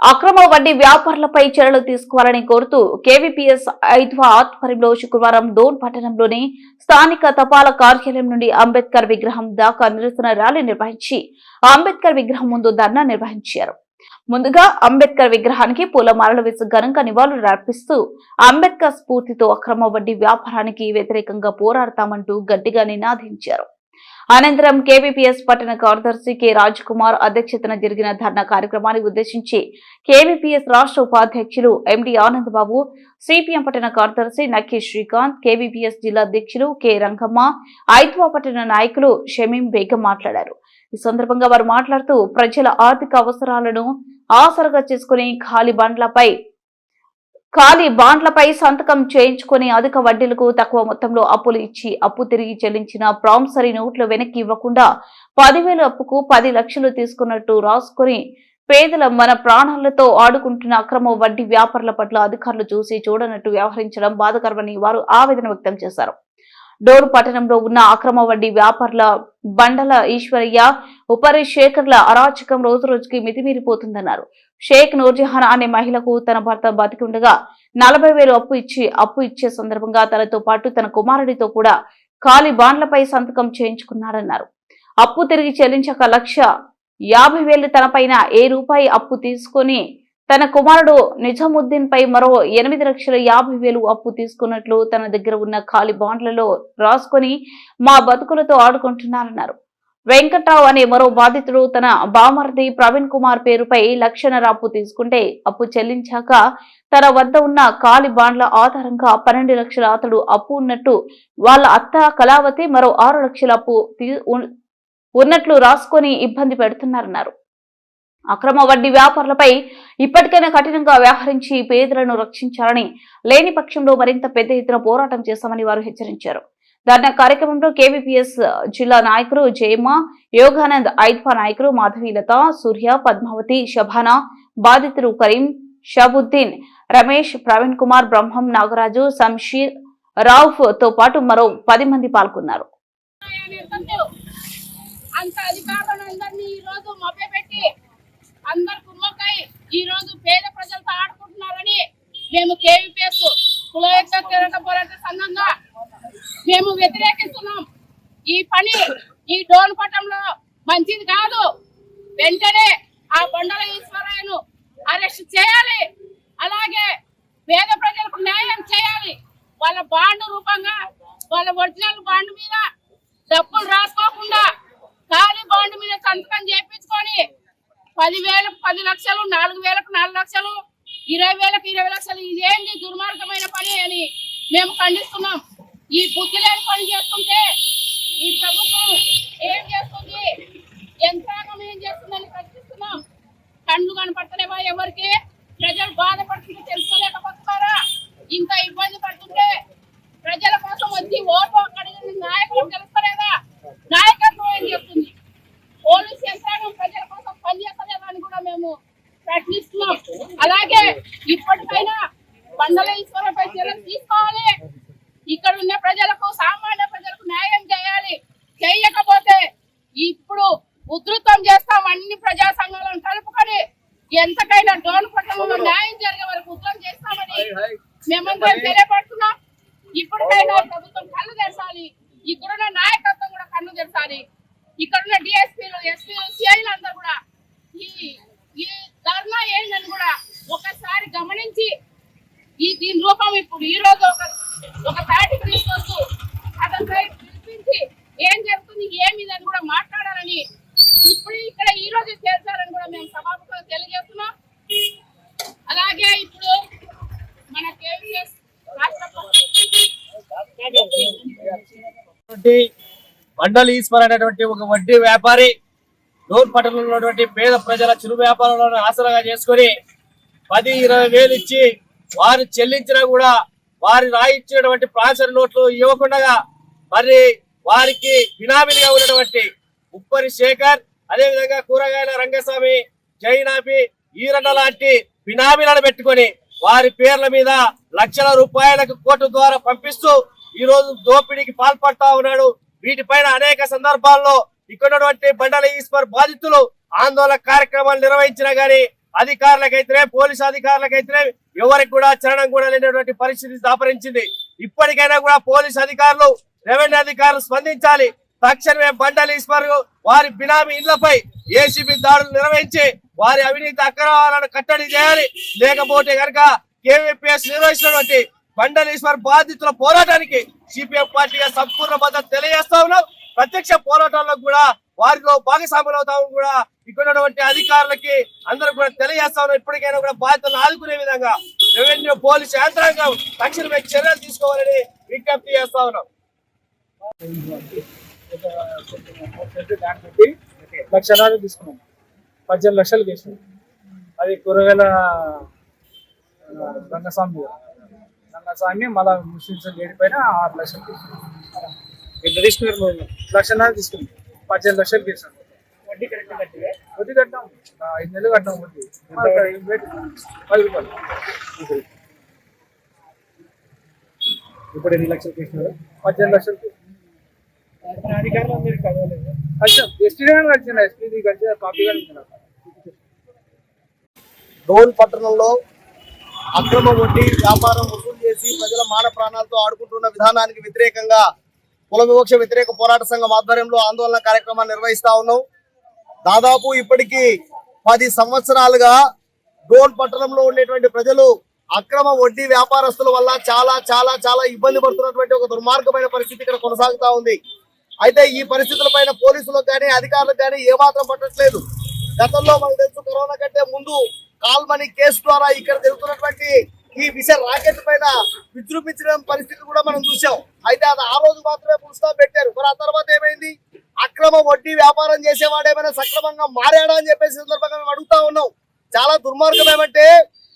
అక్రమ వడ్డీ వ్యాపారులపై చర్యలు తీసుకోవాలని కోరుతూ కేవీపీఎస్ ఐద్వా ఆధ్వర్యంలో శుక్రవారం డోన్ పట్టణంలోని స్థానిక తపాలా కార్యాలయం నుండి అంబేద్కర్ విగ్రహం దాకా నిరసన ర్యాలీ నిర్వహించి అంబేద్కర్ విగ్రహం ముందు ధర్నా నిర్వహించారు. ముందుగా అంబేద్కర్ విగ్రహానికి పూలమాలలు వేసి ఘనంగా నివాళులు అర్పిస్తూ అంబేద్కర్ స్ఫూర్తితో అక్రమ వడ్డీ వ్యాపారానికి వ్యతిరేకంగా పోరాడతామంటూ గట్టిగా నినాదించారు. అనంతరం కేవీపీఎస్ పట్టణ కార్యదర్శి కె కుమార్ అధ్యక్షతన జరిగిన ధర్నా కార్యక్రమాన్ని ఉద్దేశించి కేవీపీఎస్ రాష్ట్ర ఉపాధ్యక్షులు ఎండి ఆనందబాబు సిపిఎం పట్టణ కార్యదర్శి నక్కి శ్రీకాంత్ కేవీపీఎస్ జిల్లా అధ్యక్షులు కె రంగమ్మ ఐత్వా పట్టణ నాయకులు షమీం బేగం మాట్లాడారు. ఈ సందర్భంగా వారు మాట్లాడుతూ ప్రజల ఆర్థిక అవసరాలను ఆసరగా చేసుకుని ఖాళీ బండ్లపై ఖాళీ బాండ్లపై సంతకం చేయించుకుని అధిక వడ్డీలకు తక్కువ మొత్తంలో అప్పులు ఇచ్చి అప్పు తిరిగి చెల్లించిన ప్రాంసరీ నోట్లు వెనక్కి ఇవ్వకుండా పదివేల అప్పుకు పది లక్షలు తీసుకున్నట్టు రాసుకుని పేదల మన ప్రాణాలతో ఆడుకుంటున్న అక్రమ వడ్డీ వ్యాపారుల పట్ల అధికారులు చూసి చూడనట్టు వ్యవహరించడం బాధకరమని వారు ఆవేదన వ్యక్తం చేశారు. డోరు పట్టణంలో ఉన్న అక్రమ వడ్డీ వ్యాపారుల బండల ఈశ్వరయ్య ఉపరి శేఖర్ల అరాచకం రోజు రోజుకి మితిమీరిపోతుందన్నారు. షేక్ నూర్జహాన్ అనే మహిళకు తన భర్త బతికుండగా నలభై వేలు అప్పు ఇచ్చి అప్పు ఇచ్చే సందర్భంగా తనతో పాటు తన కుమారుడితో కూడా ఖాళీ బాండ్లపై సంతకం చేయించుకున్నాడన్నారు. అప్పు తిరిగి చెల్లించక లక్ష యాభై వేలు తనపైన ఏ రూపాయి అప్పు తీసుకొని తన కుమారుడు నిజాముద్దీన్ పై మరో ఎనిమిది లక్షల యాభై వేలు అప్పు తీసుకున్నట్లు తన దగ్గర ఉన్న ఖాళీ బాండ్లలో రాసుకొని మా బతుకులతో ఆడుకుంటున్నారన్నారు వెంకట్రావు అనే మరో బాధితుడు తన బామర్ది ప్రవీణ్ కుమార్ పేరుపై లక్షన్నర అప్పు తీసుకుంటే అప్పు చెల్లించాక తన వద్ద ఉన్న కాలి బాండ్ల ఆధారంగా పన్నెండు లక్షల అతడు అప్పు ఉన్నట్టు వాళ్ళ అత్త కళావతి మరో ఆరు లక్షల అప్పు తీ- ఉన్నట్లు రాసుకొని ఇబ్బంది పెడుతున్నారన్నారు. అక్రమ వడ్డీ వ్యాపారులపై ఇప్పటికైనా కఠినంగా వ్యవహరించి పేదలను రక్షించాలని లేని పక్షంలో మరింత పెద్ద ఎత్తున పోరాటం చేస్తామని వారు హెచ్చరించారు. ధర్నా కార్యక్రమంలో కేవీపీఎస్ జిల్లా నాయకులు జయమ్మ యోగానంద్ ఐద్వా నాయకులు మాధవీలత సూర్య పద్మావతి శభానా బాధితులు కరీం షాబుద్దీన్ రమేష్ ప్రవీణ్ కుమార్ బ్రహ్మం నాగరాజు సంషీర్ రావుఫ్తో పాటు మరో పది మంది పాల్గొన్నారు. అందరు ఈ రోజు పేద ప్రజలతో ఆడుకుంటున్నారని మేము కేవీపీఎస్ కులయత్త తిరగ పోరాట సంఘంగా మేము వ్యతిరేకిస్తున్నాం. ఈ పని ఈ డోన్ పట్టంలో మంచిది కాదు. వెంటనే ఆ బొండల ఈశ్వరయ్యను అరెస్ట్ చేయాలి. అలాగే పేద ప్రజలకు న్యాయం చేయాలి. వాళ్ళ బాండ్ రూపంగా వాళ్ళ ఒరిజినల్ బాండ్ మీద డబ్బులు రాసుకోకుండా ఖాళీ బాండ్ మీద సంతకం చేయించుకొని పదివేలకు పది లక్షలు నాలుగు వేలకు నాలుగు లక్షలు ఇరవై వేలకు ఇరవై లక్షలు ఇదేంటి దుర్మార్గమైన పని అని మేము ఖండిస్తున్నాం. ఈ బుద్ధి లేని పని చేస్తుంటే ఈ ప్రభుత్వం ఏం చేస్తుంది? యంత్రాంగం ఏం చేస్తుందని ప్రశ్నిస్తున్నాం కళ్ళు కనపడతలేవా ఎవరికి? ప్రజలు బాధపడుతుంటే తెలుసుకోలేకపోతున్నారా? ఇంత ఇబ్బంది పడుతుంటే ప్రజల కోసం వచ్చి ఓటు అడిగిన నాయకులు తెలుస్తలేదా నాయకత్వం ఏం చేస్తుంది? పోలీస్ యంత్రాంగం ప్రజల కోసం పనిచేస్తలేదా అని కూడా మేము ప్రశ్నిస్తున్నాం. అలాగే ఇప్పటికైనా బండల ఈశ్వరపై చర్యలు తీసుకోవాలి. ఇక్కడ ఉన్న ప్రజలకు సామాన్య ప్రజలకు న్యాయం చేయాలి. చేయకపోతే ఇప్పుడు ఉధృతం చేస్తాం అన్ని ప్రజా సంఘాలను కలుపుకొని ఎంతకైనా డోన్ పట్టణంలో న్యాయం జరిగే వరకు ఉధృతం చేస్తామని మేమందరం తెలియపడుతున్నాం ఇప్పటికైనా ప్రభుత్వం కళ్ళు తెరచాలి. ఇక్కడున్న నాయకత్వం కూడా కన్ను తెరచాలి. ఇక్కడున్న డిఎస్పీలు ఎస్పీలు సిఐలు అందరూ కూడా ఈ ఈ ధర్నా ఏందని కూడా ఒకసారి గమనించి ఈ దీని రూపం ఇప్పుడు ఈ రోజు ఒక ఒక తాటికి తీసుకొస్తూ అతని సైడ్ పిలిపించి ఏం జరుగుతుంది ఏమి అని కూడా మాట్లాడాలని ఇప్పుడు ఇక్కడ ఈ రోజు చేశారని కూడా మేము సభాముఖంగా తెలియజేస్తున్నాం. అలాగే ఇప్పుడు మన కేవీఎస్ రాష్ట్ర మండలి ఈశ్వర్ అనేటువంటి ఒక వడ్డీ వ్యాపారి డోర్ పట్టణంలో ఉన్నటువంటి పేద ప్రజల చిరు వ్యాపారంలో ఆసరాగా చేసుకొని పది ఇరవై వేలు ఇచ్చి వారు చెల్లించినా కూడా వారి రాయించినటువంటి ప్రాసర్ నోట్లు ఇవ్వకుండా మరి వారికి బినామీలుగా ఉన్నటువంటి ఉప్పరి శేఖర్ అదేవిధంగా కూరగాయల రంగస్వామి జైనాపి ఈరన్న లాంటి బినామీలను పెట్టుకొని వారి పేర్ల మీద లక్షల రూపాయలకు కోర్టు ద్వారా పంపిస్తూ ఈ రోజు దోపిడీకి పాల్పడతా ఉన్నాడు. వీటిపైన అనేక సందర్భాల్లో ఇక్కడ ఉన్నటువంటి బండల ఈశ్వర్ బాధితులు ఆందోళన కార్యక్రమాలు నిర్వహించినా గానీ అధికారులకైతేనే పోలీసు అధికారులకైతేనే ఎవరికి కూడా చరణం కూడా లేనటువంటి పరిస్థితి దాపరించింది. ఇప్పటికైనా కూడా పోలీసు అధికారులు రెవెన్యూ అధికారులు స్పందించాలి. తక్షణమే బండల ఈశ్వర్ వారి బినామీ ఇళ్ళపై ఏసీబీ దాడులు నిర్వహించి వారి అవినీతి అక్రమాలను కట్టడి చేయాలి. లేకపోతే కనుక కేవీపీఎస్ నిర్వహించినటువంటి బండలీశ్వర్ బాధితుల పోరాటానికి సిపిఎం పార్టీగా సంపూర్ణ మద్దతు తెలియజేస్తా ఉన్నాం. ప్రత్యక్ష పోరాటంలో కూడా వారిలో భాగస్వాములు అవుతామని కూడా ఇక్కడున్నటువంటి అధికారులకి అందరూ కూడా తెలియజేస్తా ఉన్నాం. ఇప్పటికైనా కూడా బాధ్యతలు ఆదుకునే విధంగా రెవెన్యూ పోలీసు యంత్రాంగం తక్షణమే చర్యలు తీసుకోవాలని విజ్ఞప్తి చేస్తా ఉన్నాం. ల్యాండ్ లక్షలాది తీసుకున్నాం. పద్దెనిమిది లక్షలు తీసుకున్నాం అది కూరగాయల రంగస్వామి రంగస్వామి మళ్ళా ముస్లింస్ లేడి ఆరు లక్షలు తీసుకున్నాం. ఎంత తీసుకున్నారు లక్షన్నర తీసుకున్నాం. పద్దెనిమిది లక్షలు చేసాం వడ్డీ కరెక్ట్ కట్టివే వడ్డీ కట్టాం. ఐదు నెలలు కట్టాం వడ్డీ. పది రూపాయలు. ఇప్పుడు ఎన్ని లక్షలు చేసినారు పద్దెనిమిది లక్షలు చేసినాం. అధికారులు మీరు కలవలేదు. కలిసాం. ఎస్టీ గారిని కలిసిన ఎస్పీ కలిసి కాపీ గారిని కలిసిన డోన్ పట్టణంలో అక్రమ వడ్డీ వ్యాపారం వసూలు చేసి ప్రజల మాన ప్రాణాలతో ఆడుకుంటున్న విధానానికి వ్యతిరేకంగా కుల వివక్ష వ్యతిరేక పోరాట సంఘం ఆధ్వర్యంలో ఆందోళన కార్యక్రమాన్ని నిర్వహిస్తా ఉన్నాం. దాదాపు ఇప్పటికీ పది సంవత్సరాలుగా డోన్ పట్టణంలో ఉండేటువంటి ప్రజలు అక్రమ వడ్డీ వ్యాపారస్తుల వల్ల చాలా చాలా చాలా ఇబ్బంది పడుతున్నటువంటి ఒక దుర్మార్గమైన పరిస్థితి ఇక్కడ కొనసాగుతా ఉంది. అయితే ఈ పరిస్థితులపైన పోలీసులకు కానీ అధికారులకు కానీ ఏమాత్రం పట్టట్లేదు. గతంలో మనకు తెలుసు కరోనా కంటే ముందు కాల్మనీ కేసు ద్వారా ఇక్కడ జరుగుతున్నటువంటి ఈ విష రాకెట్ పైన విజృంభించడం పరిస్థితి కూడా మనం చూసాం అయితే అది ఆ రోజు మాత్రమే పుస్తకం పెట్టారు. మరి ఆ తర్వాత ఏమైంది? అక్రమ వడ్డీ వ్యాపారం చేసేవాడు ఏమైనా సక్రమంగా మారాడా అని చెప్పేసి సందర్భంగా మేము అడుగుతా ఉన్నాం. చాలా దుర్మార్గం ఏమంటే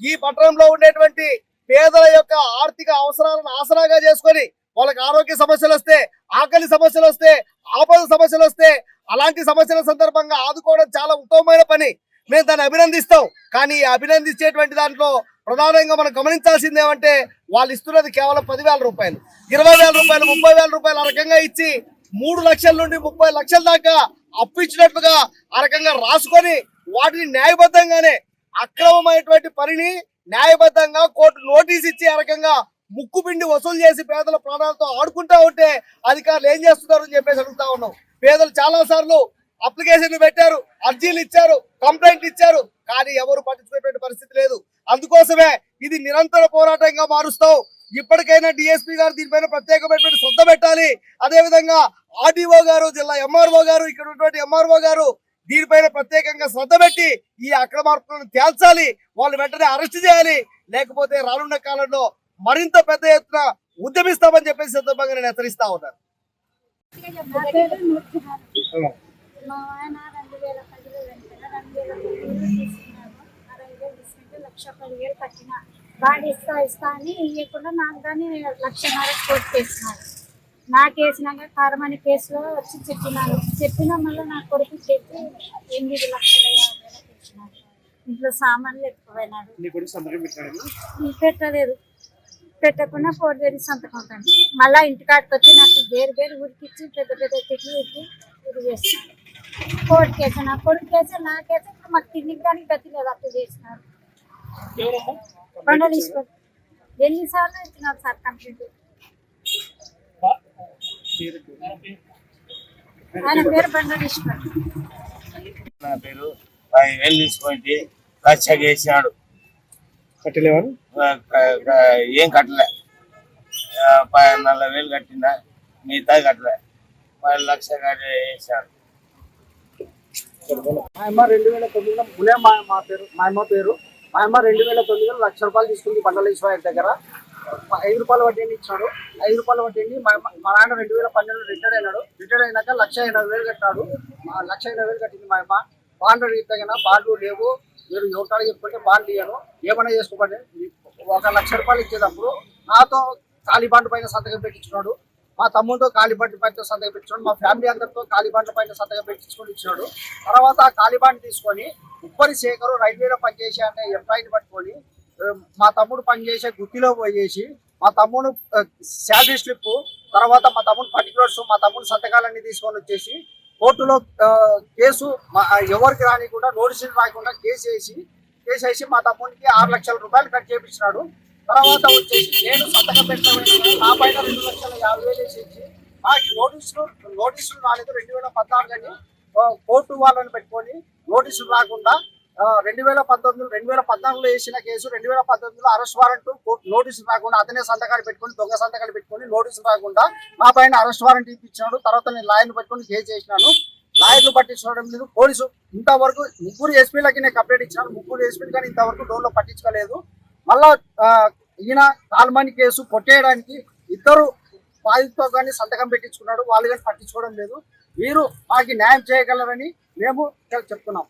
ఈ పట్టణంలో ఉండేటువంటి పేదల యొక్క ఆర్థిక అవసరాలను ఆసరాగా చేసుకొని వాళ్ళకి ఆరోగ్య సమస్యలు వస్తే ఆకలి సమస్యలు వస్తే ఆపద సమస్యలు వస్తే అలాంటి సమస్యల సందర్భంగా ఆదుకోవడం చాలా ఉత్తమమైన పని. మేము దాన్ని అభినందిస్తాం. కానీ అభినందించేటువంటి దాంట్లో ప్రధానంగా మనం గమనించాల్సింది ఏమంటే వాళ్ళు ఇస్తున్నది కేవలం పదివేల రూపాయలు. ఇరవై వేల రూపాయలు ముప్పై వేల రూపాయలు ఆ రకంగా ఇచ్చి మూడు లక్షల నుండి ముప్పై లక్షల దాకా అప్పు ఇచ్చినట్లుగా ఆ రకంగా రాసుకొని వాటిని న్యాయబద్ధంగానే అక్రమమైనటువంటి పనిని న్యాయబద్ధంగా కోర్టు నోటీస్ ఇచ్చి ఆ రకంగా ముక్కు పిండి వసూలు చేసి పేదల ప్రాణాలతో ఆడుకుంటా ఉంటే అధికారులు ఏం చేస్తున్నారు అని చెప్పేసి అడుగుతా ఉన్నాం. పేదలు చాలా సార్లు అప్లికేషన్లు పెట్టారు అర్జీలు ఇచ్చారు కంప్లైంట్ ఇచ్చారు. కానీ ఎవరు పట్టించుకునేటువంటి పరిస్థితి లేదు. అందుకోసమే ఇది నిరంతర పోరాటంగా మారుస్తావు ఇప్పటికైనా డిఎస్పీ గారు దీనిపైన ప్రత్యేకమైనటువంటి శ్రద్ధ పెట్టాలి. అదే విధంగా ఆర్డీఓ గారు జిల్లా ఎంఆర్ఓ గారు ఇక్కడ ఉన్నటువంటి ఎంఆర్ఓ గారు దీనిపైన ప్రత్యేకంగా శ్రద్ధ పెట్టి ఈ అక్రమార్పులను తేల్చాలి. వాళ్ళు వెంటనే అరెస్ట్ చేయాలి. లేకపోతే రానున్న కాలంలో మరింత పెద్ద ఎత్తున ఉద్యమిస్తామని చెప్పేసి సందర్భంగా నేను హెచ్చరిస్తా ఉన్నాను. మా ఆయన రెండు వేల పదిలో వెంటనే రెండు వేల తొమ్మిదిలో తీసుకున్నాను అరవై వేలు తీసుకుంటే లక్ష పదివేలు కట్టిన. బాగా ఇస్తా ఇస్తా అని ఇవ్వకుండా నాకు కానీ లక్షన్నర కోర్టు వేసినారు నాకు వేసినాక కారమని కేసులో వచ్చి చెప్పినాను. చెప్పిన మళ్ళీ నా కొడుకు చెప్పి ఎనిమిది లక్షల యాభై వేలకు ఇచ్చినారు ఇంట్లో సామాన్లు ఎక్కువైనాడు పెట్టలేదు. పెట్టకుండా ఫోర్జరీ సంతకం కండి మళ్ళా ఇంటికాడికి వచ్చి నాకు వేరు వేరు ఉరికిచ్చి పెద్ద పెద్ద తిట్లు ఇచ్చి ఇది చేస్తాను కోర్టు కేసు నా కొడుకు కేసు నా కేసు ఇప్పుడు మాకు కానీ గతి లేదు అట్లా చేసినారు ఎన్నిసార్లు ఇచ్చినారు సార్ కంప్లీట్? ఆయన పేరు నా పేరు పది వేలు తీసుకొని కచ్చ కట్టలేవారు ఏం కట్టలే. నలభై వేలు కట్టినా మిగతా కట్టలే. పది లక్ష కట్టి వేసాడు మా అమ్మ రెండు వేల తొమ్మిదిలో ములే మా మా పేరు మా అమ్మ పేరు. మా అమ్మ రెండు వేల తొమ్మిదిలో లక్ష రూపాయలు తీసుకుంది బండల దగ్గర. ఐదు రూపాయలు వడ్డీని ఇచ్చాడు? ఐదు రూపాయలు వడ్డీని మా అమ్మ- మా నాన్న రెండు వేల పన్నెండు రిటైర్ అయినాడు. రిటైర్ అయినాక లక్ష ఎనభై వేలు కట్టాడు. లక్ష ఎనభై వేలు కట్టింది మా అమ్మ. బాండ్ అడిగితే బాండ్లు లేవు. మీరు ఎవరికాడ చెప్పుకుంటే బాండ్లు ఇయ్యను. ఏమైనా చేసుకోకండి. ఒక లక్ష రూపాయలు ఇచ్చేటప్పుడు నాతో ఖాళీ బాండ్ పైన సంతకం పెట్టించుకున్నాడు. మా తమ్ముడితో కాలిబండి పైన సంతకం పెట్టించాడు మా ఫ్యామిలీ అందరితో కాలిబండ్ల పైన సంతకం పెట్టించుకొని ఇచ్చినాడు. తర్వాత ఆ కాలిబాండ్ తీసుకొని ఉప్పరి శేఖరు రైల్వేలో పనిచేసే అనే ఎంప్లాయీని పట్టుకొని మా తమ్ముడు పనిచేసే గుత్తిలో పోయేసి మా తమ్ముడు శాలరీ స్లిప్ తర్వాత మా తమ్ముడు పర్టికులర్స్ మా తమ్ముడు సంతకాలన్నీ తీసుకొని వచ్చేసి కోర్టులో కేసు మా- ఎవరికి రానికుండా నోటీసులు రాకుండా కేసు వేసి కేసు వేసి మా తమ్మునికి ఆరు లక్షల రూపాయలు కట్ చేయించినాడు తర్వాత వచ్చేసి నేను సంతకం పెట్టిన నా పైన రెండు లక్షల యాభై వేలు వేసి ఇచ్చి మాకు నోటీసులు నోటీసులు రాలేదు రెండు వేల పద్నాలుగు కోర్టు వాళ్ళని పెట్టుకొని నోటీసులు రాకుండా రెండు వేల పంతొమ్మిది రెండు వేల పద్నాలుగులో వేసిన కేసు రెండు వేల పంతొమ్మిదిలో అరెస్ట్ వారెంట్ నోటీసులు రాకుండా అతనే సంతకాలు పెట్టుకొని దొంగ సంతకాలు పెట్టుకొని నోటీసులు రాకుండా మా పైన అరెస్ట్ వారెంట్ ఇప్పించాడు తర్వాత నేను లాయర్లు పట్టుకొని కేసు చేసినాను. లాయర్లు పట్టించుకోవడం లేదు. పోలీసు ఇంతవరకు ముగ్గురు ఎస్పీలకి నేను కంప్లైంట్ ఇచ్చాను. ముగ్గురు ఎస్పీలు కానీ ఇంతవరకు డోర్లో పట్టించుకోలేదు. మళ్ళా ఈయన కాల్మని కేసు కొట్టేయడానికి ఇద్దరు బాధితుతో కానీ సంతకం పెట్టించుకున్నాడు వాళ్ళు కానీ పట్టించుకోవడం లేదు. మీరు మాకు న్యాయం చేయగలరని మేము చెప్తున్నాం.